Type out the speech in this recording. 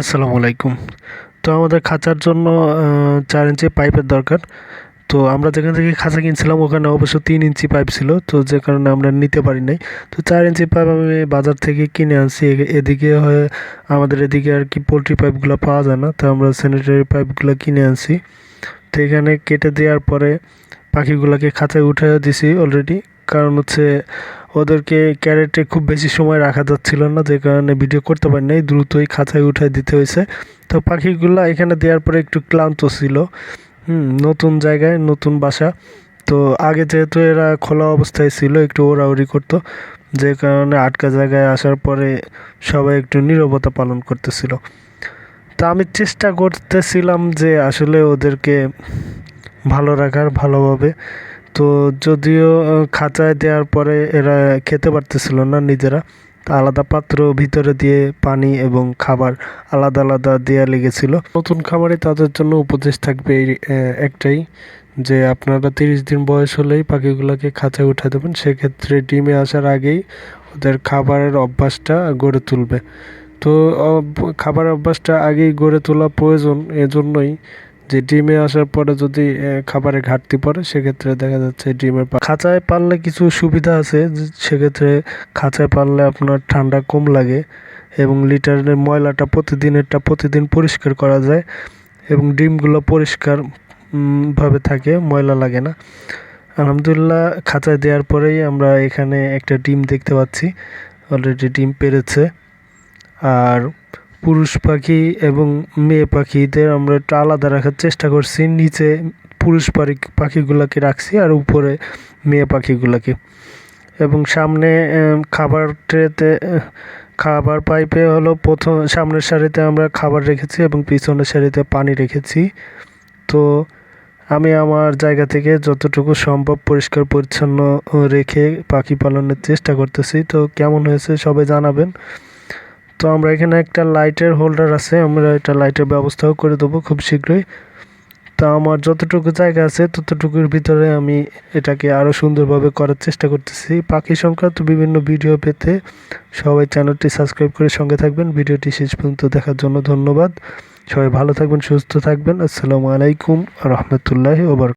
আসসালামু আলাইকুম। তো আমাদের খাঁচার জন্য চার ইঞ্চি পাইপের দরকার। তো আমরা যেখান থেকে খাঁচা কিনছিলাম, ওখানে অবশ্য তিন ইঞ্চি পাইপ ছিল। তো যে কারণে আমরা নিতে পারি নাই। তো চার ইঞ্চি পাইপ আমি বাজার থেকে কিনে আনছি। এদিকে হয়ে আমাদের এদিকে আর কি পোলট্রি পাইপগুলো পাওয়া যায় না। তো আমরা স্যানিটারি পাইপগুলো কিনে আনছি। তো এখানে কেটে দেওয়ার পরে পাখিগুলোকে খাঁচায় উঠে দিছি অলরেডি কারণ হচ্ছে ওদেরকে ক্যারেটে খুব বেশি সময় রাখা যাচ্ছিল না, যে কারণে ভিডিও করতে পারি নাই, দ্রুতই খাঁচায় উঠে দিতে হয়েছে। তো পাখিগুলো এখানে দেওয়ার পরে একটু ক্লান্ত ছিল। হুম, নতুন জায়গায়, নতুন বাসা। তো আগে যেহেতু এরা খোলা অবস্থায় ছিল, একটু ওড়াউড়ি করতো, যে কারণে আটকা জায়গায় আসার পরে সবাই একটু নীরবতা পালন করতেছিল। তা আমি চেষ্টা করতেছিলাম যে আসলে ওদেরকে ভালো রাখার, ভালোভাবে তো যদিও খাঁচায় দেওয়ার পরে এরা খেতে পারতেছিল না নিজেরা আলাদা পাত্র ভিতরে দিয়ে পানি এবং খাবার আলাদা আলাদা দেওয়া লেগেছিল। নতুন খামারে তাদের জন্য উপদেশ থাকবে এই একটাই, যে আপনারা তিরিশ দিন বয়স হলেই পাখিগুলোকে খাঁচায় উঠে দেবেন। সেক্ষেত্রে ডিমে আসার আগেই ওদের খাবারের অভ্যাসটা গড়ে তুলবে। তো খাবার অভ্যাসটা আগেই গড়ে তোলা প্রয়োজন, এজন্যই যে ডিমে আসার পরে যদি আহ, খাবারে ঘাটতি পড়ে সেক্ষেত্রে দেখা যাচ্ছে ডিমের খাঁচায় পাললে কিছু সুবিধা আছে সেক্ষেত্রে খাঁচায় পাললে আপনার ঠান্ডা কম লাগে এবং লিটারের ময়লাটা প্রতিদিনেরটা প্রতিদিন পরিষ্কার করা যায় এবং ডিমগুলো পরিষ্কার ভাবে থাকে ময়লা লাগে না। আলহামদুলিল্লাহ খাঁচায় দেওয়ার পরেই আমরা এখানে একটা ডিম দেখতে পাচ্ছি। অলরেডি ডিম পেরেছে। আর পুরুষ পাখি এবং মেয়ে পাখিদের আমরা একটু আলাদা রাখার চেষ্টা করছি। নিচে পুরুষ পাখি পাখিগুলোকে রাখছি আর উপরে মেয়ে পাখিগুলোকে। এবং সামনে খাবার ট্রেতে, খাবার পাইপে হলো প্রথম সামনের সারিতে আমরা খাবার রেখেছি এবং পিছনের সারিতে পানি রেখেছি। তো আমি আমার জায়গা থেকে যতটুকু সম্ভব পরিষ্কার পরিচ্ছন্ন রেখে পাখি পালনের চেষ্টা করতেছি। তো কেমন হয়েছে সবাই জানাবেন। তো আমরা এখানে একটা লাইটের হোল্ডার আছে, আমরা এটা লাইটের ব্যবস্থাও করে দেবো খুব শীঘ্রই। তা আমার যতটুকু জায়গা আছে, ততটুকুর ভিতরে আমি এটাকে আরও সুন্দরভাবে করার চেষ্টা করতেছি। পাখি সংক্রান্ত বিভিন্ন ভিডিও পেতে সবাই চ্যানেলটি সাবস্ক্রাইব করে সঙ্গে থাকবেন। ভিডিওটি শেষ পর্যন্ত দেখার জন্য ধন্যবাদ। সবাই ভালো থাকবেন, সুস্থ থাকবেন। আসসালামু আলাইকুম, রহমতুল্লাহ ওবর